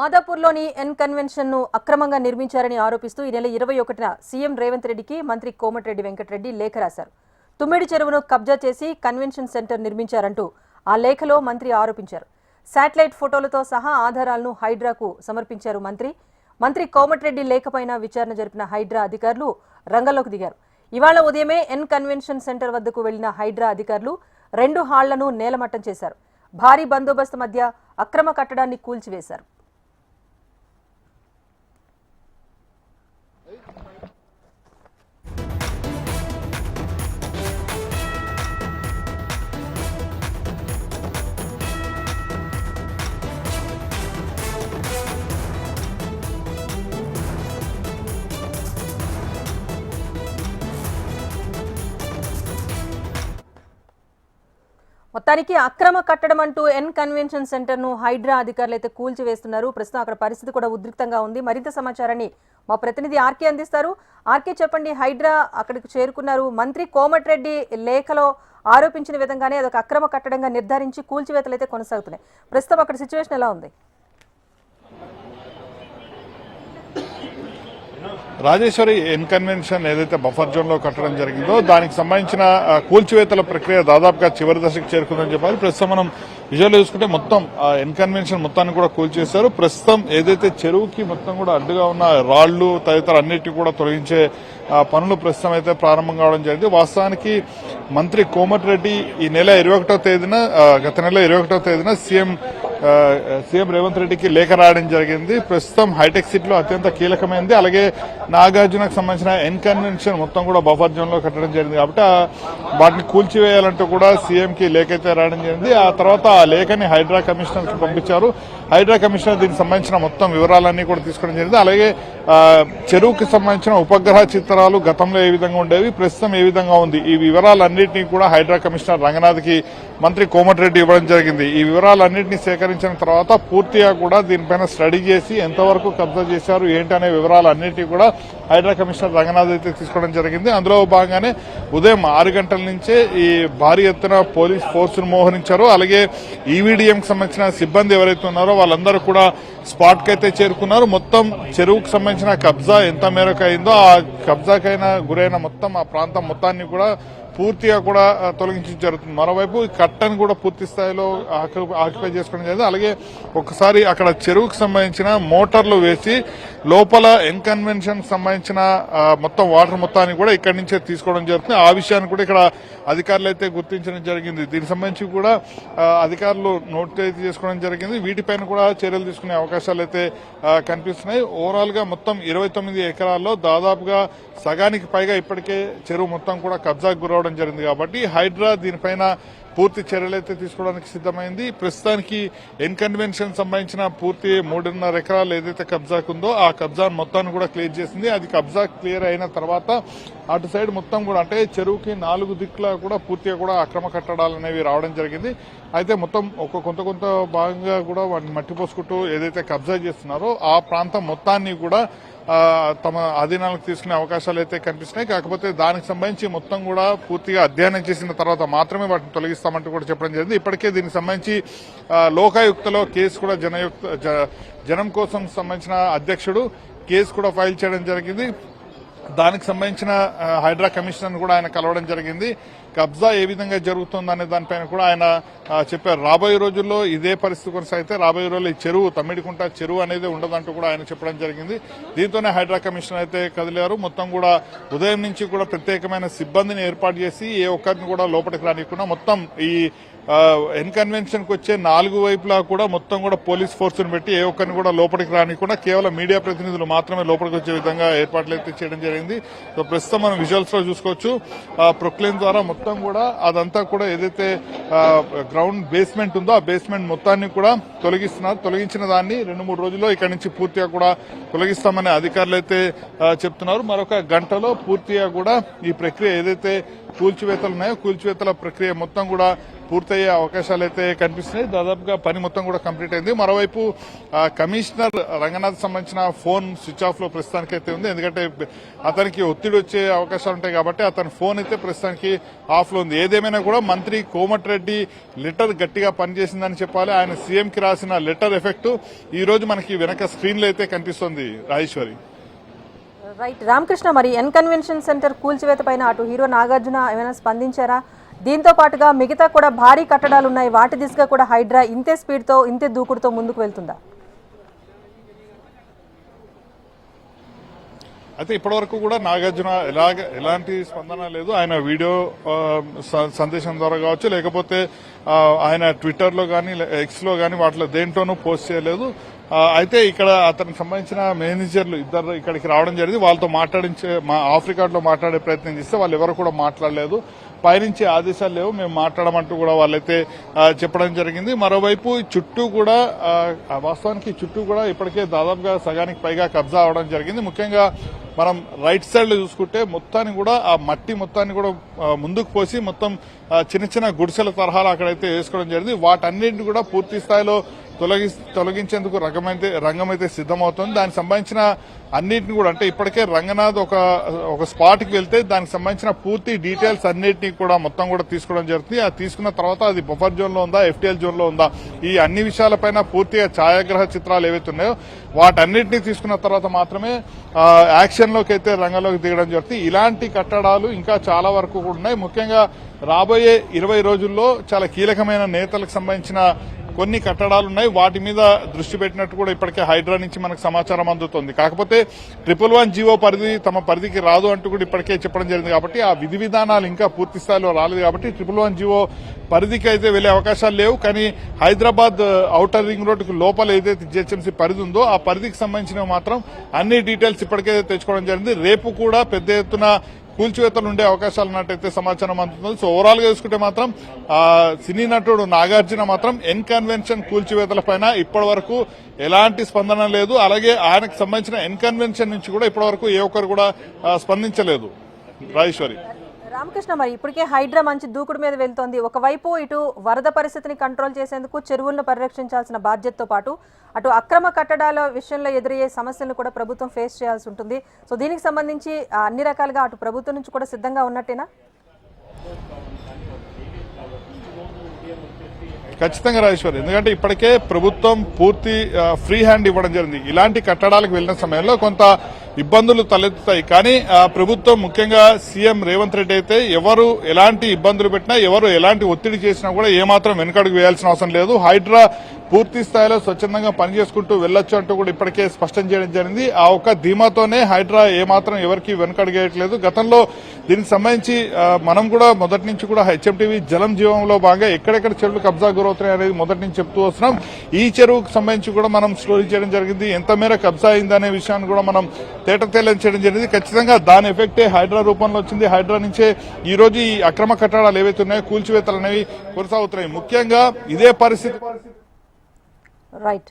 మాదాపూర్లోని ఎన్ కన్వెన్షన్ను అక్రమంగా నిర్మించారని ఆరోపిస్తూ ఈ నెల ఇరవై ఒకటిన సీఎం రేవంత్ రెడ్డికి మంత్రి కోమటిరెడ్డి వెంకటరెడ్డి లేఖ రాశారు. తుమ్మిడి చెరువును కబ్జా చేసి కన్వెన్షన్ సెంటర్ నిర్మించారంటూ ఆ లేఖలో మంత్రి ఆరోపించారు. శాటిలైట్ ఫోటోలతో సహా ఆధారాలను హైడ్రాకు సమర్పించారు మంత్రి. మంత్రి కోమటిరెడ్డి లేఖపైన విచారణ జరిపిన హైడ్రా అధికారులు రంగంలోకి దిగారు. ఇవాళ ఉదయమే ఎన్ కన్వెన్షన్ సెంటర్ వద్దకు వెళ్ళిన హైడ్రా అధికారులు రెండు హాళ్ళను నేలమట్టం చేశారు. భారీ బందోబస్తు మధ్య అక్రమ కట్టడాన్ని కూల్చివేశారు. మొత్తానికి అక్రమ కట్టడం అంటూ ఎన్ కన్వెన్షన్ సెంటర్ను హైడ్రా అధికారులు అయితే కూల్చివేస్తున్నారు. ప్రస్తుతం అక్కడ పరిస్థితి కూడా ఉద్రిక్తంగా ఉంది. మరింత సమాచారాన్ని మా ప్రతినిధి ఆర్కే అందిస్తారు. ఆర్కే చెప్పండి హైడ్రా అక్కడికి చేరుకున్నారు. మంత్రి కోమటిరెడ్డి లేఖలో ఆరోపించిన విధంగానే అదొక అక్రమ కట్టడంగా నిర్ధారించి కూల్చివేతలు అయితే కొనసాగుతున్నాయి. ప్రస్తుతం అక్కడ సిచ్యువేషన్ ఎలా ఉంది? రాజేశ్వరి ఇన్కన్వెన్షన్ ఏదైతే బఫర్ జోన్లో కట్టడం జరిగిందో దానికి సంబంధించిన కూల్చివేతల ప్రక్రియ దాదాపుగా చివరి దశకు చేరుకుందని చెప్పాలి. ప్రస్తుతం మనం విజువల్ చూసుకుంటే మొత్తం ఇన్కన్వెన్షన్ మొత్తాన్ని కూడా కూల్చేశారు. ప్రస్తుతం ఏదైతే చెరువుకి మొత్తం కూడా అడ్డుగా ఉన్న రాళ్ళు తదితర అన్నిటి కూడా తొలగించే పనులు ప్రస్తుతం అయితే ప్రారంభం కావడం జరిగింది. వాస్తవానికి మంత్రి కోమటిరెడ్డి ఈ నెల ఇరవై తేదీన గత నెల ఇరవై తేదీన సీఎం సీఎం రేవంత్ రెడ్డికి లేఖ రాయడం జరిగింది. ప్రస్తుతం హైటెక్ సిటీలో అత్యంత కీలకమైనది అలాగే నాగార్జునకు సంబంధించిన ఎన్కన్వెన్షన్ మొత్తం కూడా బఫర్ జోన్లో కట్టడం జరిగింది కాబట్టి వాటిని కూల్చివేయాలంటూ కూడా సీఎంకి లేఖ అయితే రాయడం జరిగింది. ఆ తర్వాత ఆ లేఖని హైడ్రా కమిషనర్కి పంపించారు. హైడ్రా కమిషనర్ దీనికి సంబంధించిన మొత్తం వివరాలన్నీ కూడా తీసుకోవడం జరిగింది. అలాగే చెరువుకి సంబంధించిన ఉపగ్రహ చిత్రాలు గతంలో ఏ విధంగా ఉండేవి ప్రస్తుతం ఏ విధంగా ఉంది? ఈ వివరాలన్నింటినీ కూడా హైడ్రా కమిషనర్ రంగనాథ్కి మంత్రి కోమటిరెడ్డి ఇవ్వడం జరిగింది. ఈ వివరాలన్నింటినీ సేకరించిన తర్వాత పూర్తిగా కూడా దీనిపైన స్టడీ చేసి ఎంతవరకు కబ్జా చేశారు ఏంటి అనే వివరాలన్నింటినీ కూడా హైడ్రా కమిషనర్ రంగనాథ్ అయితే తీసుకోవడం జరిగింది. అందులో భాగంగానే ఉదయం ఆరు గంటల నుంచే ఈ భారీ ఎత్తున పోలీస్ ఫోర్స్ను మోహరించారు. అలాగే ఈవీడీఎంకి సంబంధించిన సిబ్బంది ఎవరైతే ఉన్నారో వాళ్ళందరూ కూడా స్పాట్కి అయితే చేరుకున్నారు. మొత్తం చెరువుకు సంబంధించిన కబ్జా ఎంత మేరకు అయిందో ఆ కబ్జాకైనా గురైన మొత్తం ఆ ప్రాంతం మొత్తాన్ని కూడా పూర్తిగా కూడా తొలగించడం జరుగుతుంది. మరోవైపు కట్టను కూడా పూర్తి స్థాయిలో ఆక్యుపై చేసుకోవడం జరిగింది. అలాగే ఒకసారి అక్కడ చెరువుకు సంబంధించిన మోటార్లు వేసి లోపల ఎన్కన్వెన్షన్ సంబంధించిన మొత్తం వాటర్ మొత్తాన్ని కూడా ఇక్కడి నుంచే తీసుకోవడం జరుగుతుంది. ఆ విషయాన్ని కూడా ఇక్కడ అధికారులు అయితే గుర్తించడం జరిగింది. దీనికి సంబంధించి కూడా అధికారులు నోట్ అయితే చేసుకోవడం జరిగింది. వీటిపైన కూడా చర్యలు తీసుకునే అవకాశాలు అయితే కనిపిస్తున్నాయి. ఓవరాల్గా మొత్తం ఇరవై తొమ్మిది ఎకరాల్లో దాదాపుగా సగానికి పైగా ఇప్పటికే చెరువు మొత్తం కూడా కబ్జాకు గురవడం జరిగింది కాబట్టి హైడ్రా దీనిపైన పూర్తి చర్యలు అయితే తీసుకోవడానికి సిద్ధమైంది. ప్రస్తుతానికి ఎన్కన్వెన్షన్ సంబంధించిన పూర్తి మూడున్నర ఎకరాలు ఏదైతే కబ్జాకు ఉందో ఆ కబ్జా మొత్తాన్ని కూడా క్లియర్ చేసింది. అది కబ్జా క్లియర్ అయిన తర్వాత అటు సైడ్ మొత్తం కూడా అంటే చెరువుకి నాలుగు దిక్కులా కూడా పూర్తిగా కూడా అక్రమ కట్టడాలు అనేవి రావడం జరిగింది. అయితే మొత్తం ఒక కొంత కొంత భాగంగా కూడా వాటిని మట్టి పోసుకుంటూ ఏదైతే కబ్జా చేస్తున్నారో ఆ ప్రాంతం మొత్తాన్ని కూడా తమ అధీనాలకు తీసుకునే అవకాశాలు అయితే కనిపిస్తున్నాయి. కాకపోతే దానికి సంబంధించి మొత్తం కూడా పూర్తిగా అధ్యయనం చేసిన తర్వాత మాత్రమే వాటిని తొలగిస్తామంటూ కూడా చెప్పడం జరిగింది. ఇప్పటికే దీనికి సంబంధించి లోకాయుక్తలో కేసు కూడా జనయుక్త జ- జనం కోసం సంబంధించిన అధ్యక్షుడు కేసు కూడా ఫైల్ చేయడం జరిగింది. దానికి సంబంధించిన హైడ్రా కమిషనర్ కూడా ఆయన కలవడం జరిగింది. కబ్జా ఏ విధంగా జరుగుతుందనే దానిపైన కూడా ఆయన చెప్పారు. రాబోయే రోజుల్లో ఇదే పరిస్థితి కొనసాగితే రాబోయే రోజుల్లో ఈ చెరువు తమ్మిడికుంట చెరువు అనేది ఉండదంటూ కూడా ఆయన చెప్పడం జరిగింది. దీంతోనే హైడ్రా కమిషన్ అయితే కదిలారు. మొత్తం కూడా ఉదయం నుంచి కూడా ప్రత్యేకమైన సిబ్బందిని ఏర్పాటు చేసి ఏ ఒక్కరిని కూడా లోపలికి రానియకుండా మొత్తం ఈ ఎన్కన్వెన్షన్కి వచ్చే నాలుగు వైపులా కూడా మొత్తం కూడా పోలీస్ ఫోర్స్ పెట్టి ఏ ఒక్కరిని కూడా లోపలికి రానికుండా కేవలం మీడియా ప్రతినిధులు మాత్రమే లోపలికి వచ్చే విధంగా ఏర్పాట్లు అయితే చేయడం జరిగింది. సో ప్రస్తుతం మనం విజువల్స్లో చూసుకోవచ్చు. ఆ, ప్రొక్లైన్ ద్వారా మొత్తం కూడా అదంతా కూడా ఏదైతే గ్రౌండ్ బేస్మెంట్ ఉందో ఆ బేస్మెంట్ మొత్తాన్ని కూడా తొలగిస్తున్నారు. తొలగించిన దాన్ని రెండు మూడు రోజుల్లో ఇక్కడ నుంచి పూర్తిగా కూడా తొలగిస్తామని అధికారులు అయితే చెప్తున్నారు. మరొక గంటలో పూర్తిగా కూడా ఈ ప్రక్రియ ఏదైతే కూల్చివేతలు ఉన్నాయో కూల్చివేతల ప్రక్రియ మొత్తం కూడా పూర్తయ్యే అవకాశాలు అయితే కనిపిస్తున్నాయి. దాదాపుగా పని మొత్తం కూడా కంప్లీట్ అయింది. మరోవైపు కమిషనర్ రంగనాథ్ సంబంధించిన ఫోన్ స్విచ్ ఆఫ్లో ప్రస్తుతానికి అయితే ఉంది. ఎందుకంటే అతనికి ఒత్తిడి వచ్చే అవకాశాలు ఉంటాయి కాబట్టి అతని ఫోన్ అయితే ప్రస్తుతానికి ఆఫ్లో ఉంది. ఏదేమైనా కూడా మంత్రి కోమటిరెడ్డి లెటర్ గట్టిగా పనిచేసిందని చెప్పాలి. ఆయన సీఎం కి రాసిన లెటర్ ఎఫెక్ట్ ఈ రోజు మనకి వెనక స్క్రీన్లో అయితే కనిపిస్తుంది. రాజేశ్వరి. రైట్. రామకృష్ణ మరి ఎన్ కన్వెన్షన్ సెంటర్ కూల్చివేత పైన అటు హీరో నాగార్జున ఏమైనా స్పందించారా? దీంతో పాటుగా మిగతా కూడా భారీ కట్టడాలు ఉన్నాయి. వాటి దిశగా కూడా హైడ్రా ఇంతే స్పీడ్తో ఇంతే దూకుడుతో ముందుకు వెళ్తుందా? అయితే ఇప్పటివరకు కూడా నాగార్జున ఎలాగ ఎలాంటి స్పందన లేదు. ఆయన వీడియో స- సందేశం ద్వారా కావచ్చు లేకపోతే ఆయన ట్విట్టర్లో కానీ ఎక్స్లో కానీ వాటిలో దేంట్లోనూ పోస్ట్ చేయలేదు. అయితే ఇక్కడ అతనికి సంబంధించిన మేనేజర్లు ఇద్దరు ఇక్కడికి రావడం జరిగింది. వాళ్ళతో మాట్లాడించే మా ఆఫ్రికాలో మాట్లాడే ప్రయత్నం చేస్తే వాళ్ళు ఎవరు కూడా మాట్లాడలేదు. పైనుంచి ఆదేశాలు లేవు. మేము మాట్లాడమంటూ కూడా వాళ్ళైతే చెప్పడం జరిగింది. మరోవైపు చుట్టూ కూడా ఆ, వాస్తవానికి చుట్టూ కూడా ఇప్పటికే దాదాపుగా సగానికి పైగా కబ్జా అవడం జరిగింది. ముఖ్యంగా మనం రైట్ సైడ్లో చూసుకుంటే మొత్తాన్ని కూడా ఆ మట్టి మొత్తాన్ని కూడా ముందుకు పోసి మొత్తం చిన్న చిన్న గుడిసెల తరహాలు అక్కడైతే వేసుకోవడం జరిగింది. వాటన్నింటిని కూడా పూర్తి స్థాయిలో తొలగి తొలగించేందుకు రంగమైతే రంగం అయితే సిద్ధమవుతుంది. దానికి సంబంధించిన అన్నిటిని కూడా అంటే ఇప్పటికే రంగనాథ్ ఒక ఒక స్పాట్కి వెళ్తే దానికి సంబంధించిన పూర్తి డీటెయిల్స్ అన్నిటినీ కూడా మొత్తం కూడా తీసుకోవడం జరుగుతుంది. అది తీసుకున్న తర్వాత అది బఫర్ జోన్లో ఉందా ఎఫ్టీఎల్ జోన్లో ఉందా ఈ అన్ని విషయాలపైన పూర్తిగా ఛాయాగ్రహ చిత్రాలు ఏవైతే ఉన్నాయో వాటన్నిటిని తీసుకున్న తర్వాత మాత్రమే యాక్షన్లోకి అయితే రంగంలోకి దిగడం జరుగుతుంది. ఇలాంటి కట్టడాలు ఇంకా చాలా వరకు కూడా ఉన్నాయి. ముఖ్యంగా రాబోయే ఇరవై రోజుల్లో చాలా కీలకమైన నేతలకు సంబంధించిన కొన్ని కట్టడాలు ఉన్నాయి. వాటి మీద దృష్టి పెట్టినట్టు కూడా ఇప్పటికే హైడ్రా నుంచి మనకు సమాచారం అందుతుంది. కాకపోతే ట్రిపుల్ వన్ జీవో పరిధి తమ పరిధికి రాదు అంటూ కూడా ఇప్పటికే చెప్పడం జరిగింది కాబట్టి ఆ విధి విధానాలు ఇంకా పూర్తి స్థాయిలో రాలేదు కాబట్టి ట్రిపుల్ వన్ జీవో పరిధికి అయితే వెళ్ళే అవకాశాలు లేవు. కానీ హైదరాబాద్ ఔటర్ రింగ్ రోడ్డుకు లోపల ఏదైతే జిహెచ్ఎంసీ పరిధి ఉందో ఆ పరిధికి సంబంధించినవి మాత్రం అన్ని డీటెయిల్స్ ఇప్పటికే తెచ్చుకోవడం జరిగింది. రేపు కూడా పెద్ద ఎత్తున కూల్చివేతలు ఉండే అవకాశాలు ఉన్నట్టయితే సమాచారం అందుతుంది. సో ఓవరాల్గా చూసుకుంటే మాత్రం సినీ నటుడు నాగార్జున మాత్రం ఎన్ కన్వెన్షన్ కూల్చివేతల పైన ఇప్పటి వరకు ఎలాంటి స్పందన లేదు. అలాగే ఆయనకు సంబంధించిన ఎన్ కన్వెన్షన్ నుంచి కూడా ఇప్పటి వరకు ఏ ఒక్కరు కూడా స్పందించలేదు. రాజేశ్వరి. రామకృష్ణ మరి ఇప్పటికే హైడ్రా మంచి దూకుడు మీద వెళ్తోంది. ఒకవైపు ఇటు వరద పరిస్థితిని కంట్రోల్ చేసేందుకు చెరువులను పరిరక్షించాల్సిన బాధ్యతతో పాటు అటు అక్రమ కట్టడాల విషయంలో ఎదురయ్యే సమస్యలను కూడా ప్రభుత్వం ఫేస్ చేయాల్సి ఉంటుంది. సో దీనికి సంబంధించి అన్ని రకాలుగా అటు ప్రభుత్వం నుంచి కూడా సిద్ధంగా ఉన్నట్టేనా? ఖచ్చితంగా రాజేశ్వర్ ఎందుకంటే ఇప్పటికే ప్రభుత్వం పూర్తి ఫ్రీ హ్యాండ్ ఇవ్వడం జరిగింది. ఇలాంటి కట్టడాలకు వెళ్ళిన సమయంలో కొంత ఇబ్బందులు తలెత్తుతాయి. కానీ ప్రభుత్వం ముఖ్యంగా సీఎం రేవంత్ రెడ్డి అయితే ఎవరు ఎలాంటి ఇబ్బందులు పెట్టినా ఎవరు ఎలాంటి ఒత్తిడి చేసినా కూడా ఏమాత్రం వెనుకడుగు వేయాల్సిన అవసరం లేదు. హైడ్రా పూర్తి స్థాయిలో స్వచ్ఛందంగా పనిచేసుకుంటూ వెళ్ళొచ్చు అంటూ కూడా ఇప్పటికే స్పష్టం చేయడం జరిగింది. ఆ ఒక్క ధీమాతోనే హైడ్రా ఏమాత్రం ఎవరికి వెనుకడుగేయట్లేదు. గతంలో దీనికి సంబంధించి మనం కూడా మొదటి నుంచి కూడా హెచ్ఎంటీవీ జలం జీవంలో భాగంగా ఎక్కడెక్కడ చెరువులు కబ్జా గురవుతున్నాయి అనేది మొదటి నుంచి చెప్తూ వస్తున్నాం. ఈ చెరువుకు సంబంధించి కూడా మనం స్టోరీ చేయడం జరిగింది. ఎంత మేర కబ్జా అయిందనే విషయాన్ని కూడా మనం తేట తేలం చేయడం జరిగింది. ఖచ్చితంగా దాని ఎఫెక్టే హైడ్రా రూపంలో వచ్చింది. హైడ్రా నుంచే ఈ రోజు ఈ అక్రమ కట్టడాలు ఏవైతే ఉన్నాయో కూల్చివేతలు అనేవి కొనసాగుతున్నాయి. ముఖ్యంగా ఇదే పరిస్థితి. రైట్